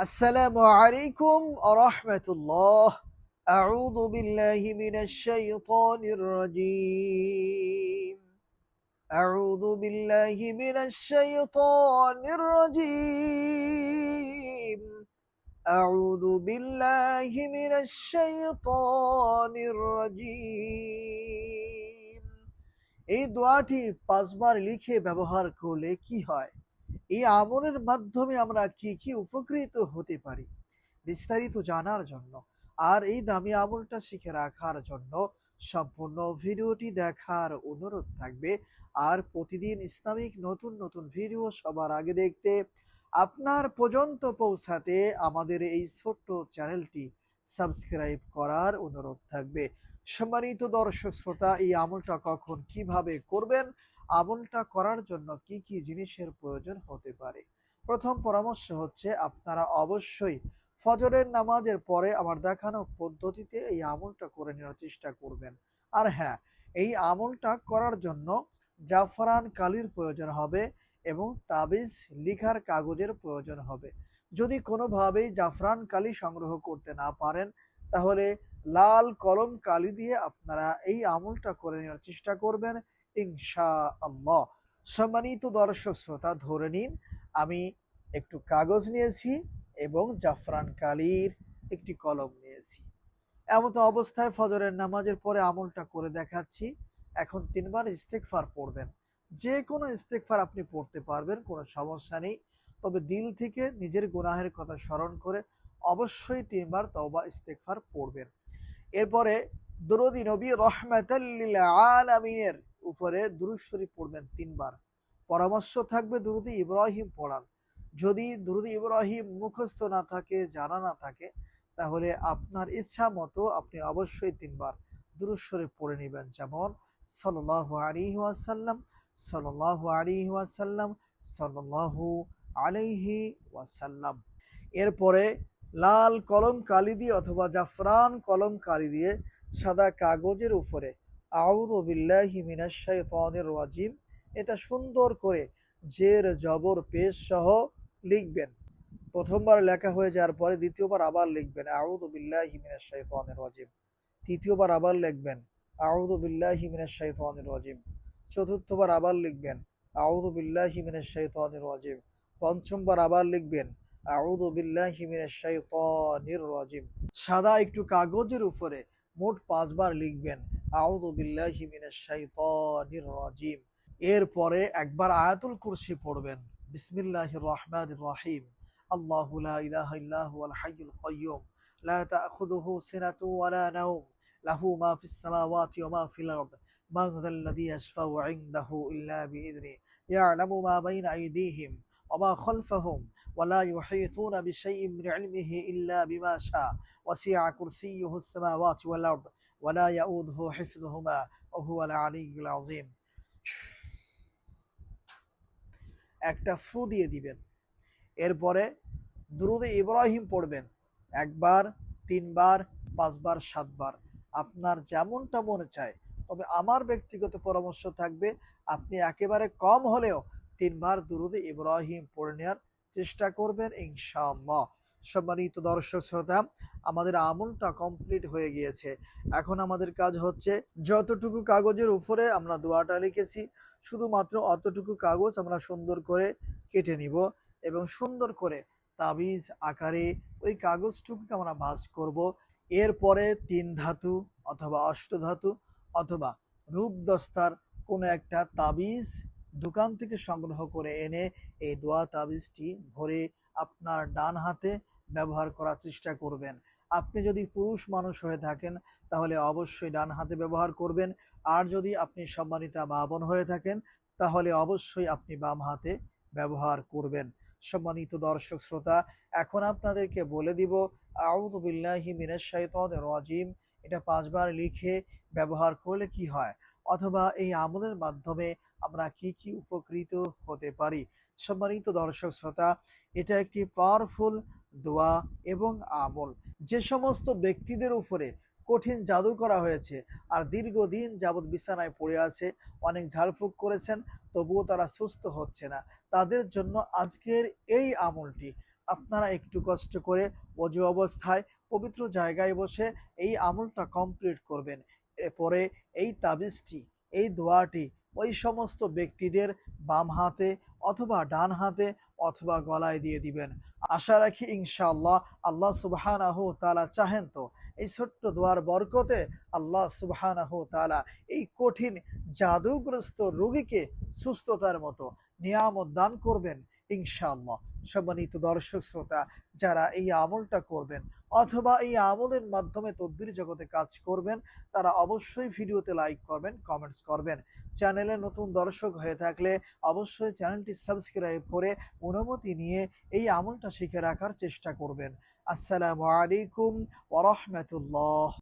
السلام عليكم ورحمة الله أعوذ بالله من الشيطان الرجيم أعوذ بالله من الشيطان الرجيم أعوذ بالله من الشيطان الرجيم এই দোয়াটি পাঁচবার লিখে ব্যবহার করলে কি হয় এই আমলের মাধ্যমে আমরা কি কি উপকৃত হতে পারি? বিস্তারিত জানার জন্য আর এই দামি আমলটা শিখে রাখার জন্য সম্পূর্ণ ভিডিওটি দেখার অনুরোধ থাকবে। আর প্রতিদিন ইসলামিক নতুন নতুন ভিডিও সবার আগে দেখতে আপনার পর্যন্ত পৌঁছাতে আমাদের এই ছোট্ট চ্যানেলটি সাবস্ক্রাইব করার অনুরোধ থাকবে। সম্মানিত দর্শক শ্রোতা, এই আমলটা কখন কীভাবে করবেন আমলটা করার জন্য কি কি জিনিসের প্রয়োজন হতে পারে? প্রথম পরামর্শ হচ্ছে, আপনারা অবশ্যই ফজরের নামাজের পরে আমার দেখানো পদ্ধতিতে এই আমলটা করে নেওয়ার চেষ্টা করবেন। আর হ্যাঁ এই আমলটা করার জন্য জাফরান কালির প্রয়োজন হবে এবং তাবিজ লিখার কাগজের প্রয়োজন হবে। যদি কোনোভাবেই জাফরান কালি সংগ্রহ করতে না পারেন, তাহলে লাল কলম কালি দিয়ে আপনারা এই আমলটা করে নেওয়ার চেষ্টা করবেন। ইনশা আল্লাহ সম্মানিত দর্শক শ্রোতা, ধরে নিন, আমি একটু কাগজ নিয়েছি এবং জাফরান কালির একটি কলম নিয়েছি। এমত অবস্থায় ফজরের নামাজের পরে আমলটা করে দেখাচ্ছি। এখন তিনবার ইস্তেকফার পড়বেন। যে কোনো ইস্তেকফার আপনি পড়তে পারবেন, কোনো সমস্যা নেই। তবে দিল থেকে নিজের গুনাহের কথা স্মরণ করে অবশ্যই তিনবার তওবা ইস্তেকফার পড়বেন। এরপরে, দরদি নবী রহমাতাল্লিল আলামিনের উপরে দুরুদ শরীফ পড়বেন তিনবার। পরামর্শ থাকবে দুরুদি ইব্রাহিম পড়ান যদি দুরুদি ইব্রাহিম মুখস্থ না থাকে, জানা না থাকে, তাহলে আপনার ইচ্ছা মতো আপনি অবশ্যই তিনবার দুরুদ শরীফ পড়ে নেবেন। যেমন, সাল্লাল্লাহু আলাইহি ওয়াসাল্লাম, সাল্লাল্লাহু আলাইহি ওয়াসাল্লাম, সাল্লাল্লাহু আলাইহি ওয়াসাল্লাম। এরপরে লাল কলম কালি দিয়ে অথবা জাফরান কলম কালি দিয়ে সাদা কাগজের উপরে রাজিম। এটা সুন্দর করে জের, জবর, পেশ সহ লিখবেন। প্রথমবার লেখা হয়ে যাওয়ার পরে দ্বিতীয়বার আবার লিখবেন রাজিম। তৃতীয়বার আবার লিখবেন রাজিম। চতুর্থবার আবার লিখবেন রাজিম। পঞ্চমবার আবার লিখবেন রাজিম। সাদা একটু কাগজের উপরে মোট পাঁচবার লিখবেন أعوذ بالله من الشيطان الرجيم. إير پوري أكبر آيات الكرسي پوربين بسم الله الرحمن الرحيم الله لا إله إلا هو الحي القيوم لا تأخذه سنة ولا نوم له ما في السماوات وما في الأرض من ذا الذي يشفع عنده إلا بإذنه يعلم ما بين أيديهم وما خلفهم ولا يحيطون بشيء من علمه إلا بما شاء وسيع كرسيه السماوات والأرض ওয়ালা ইয়াউদহু হিফযুহুমা ওয়া হুয়াল আলিয়্যুল একটা ফু দিয়ে দিবেন। এরপরে দুরুদ ইব্রাহিম পড়বেন। একবার, তিনবার, পাঁচবার, সাতবার। আপনার যেমনটা মনে চায়। তবে আমার ব্যক্তিগত পরামর্শ থাকবে, আপনি একেবারে কম হলেও তিনবার দুরুদ ইব্রাহিম পড়ে নেওয়ার চেষ্টা করবেন ইনশাআল্লাহ। সম্মানিত দর্শক শ্রোতা, আমাদের আমলটা কমপ্লিট হয়ে গিয়েছে। এখন আমাদের কাজ হচ্ছে যতটুকু কাগজের উপরে আমরা দোয়াটা লিখেছি, শুধুমাত্র অতটুকু কাগজ আমরা সুন্দর করে কেটে নিব এবং সুন্দর করে তাবিজ আকারে ওই কাগজটুকুকে আমরা ভাঁজ করব। এরপরে তিন ধাতু অথবা অষ্টধাতু অথবা রূপদস্তার কোনো একটা তাবিজ দোকান থেকে সংগ্রহ করে এনে এই দোয়া তাবিজটি ভরে আপনার ডান হাতে ব্যবহার করার চেষ্টা করবেন। আপনি যদি পুরুষ মানুষ হয়ে থাকেন, তাহলে অবশ্যই ডান হাতে ব্যবহার করবেন। আর যদি আপনি সম্মানিতা মা বোন হয়ে থাকেন, তাহলে অবশ্যই আপনি বাম হাতে ব্যবহার করবেন। সম্মানিত দর্শক শ্রোতা, এখন আপনাদেরকে বলে দিব, আউযু বিল্লাহি মিনাশ রাজিম। এটা পাঁচবার লিখে ব্যবহার করলে কি হয়? অথবা এই আমলের মাধ্যমে আমরা কি কি উপকৃত হতে পারি? সম্মানিত দর্শক শ্রোতা, এটা একটি পাওয়ারফুল দোয়া এবং আমল। যে সমস্ত ব্যক্তিদের উপরে কঠিন জাদু করা হয়েছে আর দীর্ঘদিন যাবৎ বিছানায় পড়ে আছে, অনেক ঝাড়ফুঁক করেছেন, তবুও তারা সুস্থ হচ্ছে না। তাদের জন্য আজকের এই আমলটি। আপনারা একটু কষ্ট করে অজু অবস্থায় পবিত্র জায়গায় বসে এই আমলটা কমপ্লিট করবেন। এরপরে এই তাবিজটি, এই দোয়াটি ওই সমস্ত ব্যক্তিদের বাম হাতে অথবা ডান হাতে অথবা গলায় দিয়ে দিবেন। আশা রাখি ইনশাআল্লাহ আল্লাহ সুবহানাহ তালা চাহেন তো। এই ছোট্ট দোয়ার বরকতে আল্লাহ সুবহানাহ তালা এই কঠিন জাদুগ্রস্ত রোগীকে সুস্থতার মতো নিয়ামত দান করবেন। ইনশাআল্লাহ। সম্মানিত দর্শক শ্রোতা, যারা এই আমলটা করবেন অথবা এই আমলের মাধ্যমে তদ্বির জগতে কাজ করবেন, তারা অবশ্যই ভিডিওতে লাইক করবেন, কমেন্টস করবেন। চ্যানেলে নতুন দর্শক হয়ে থাকলে অবশ্যই চ্যানেলটি সাবস্ক্রাইব করে অনুমতি নিয়ে এই আমলটা শিখে রাখার চেষ্টা করবেন। আসসালামু আলাইকুম ওরহমতুল্লাহ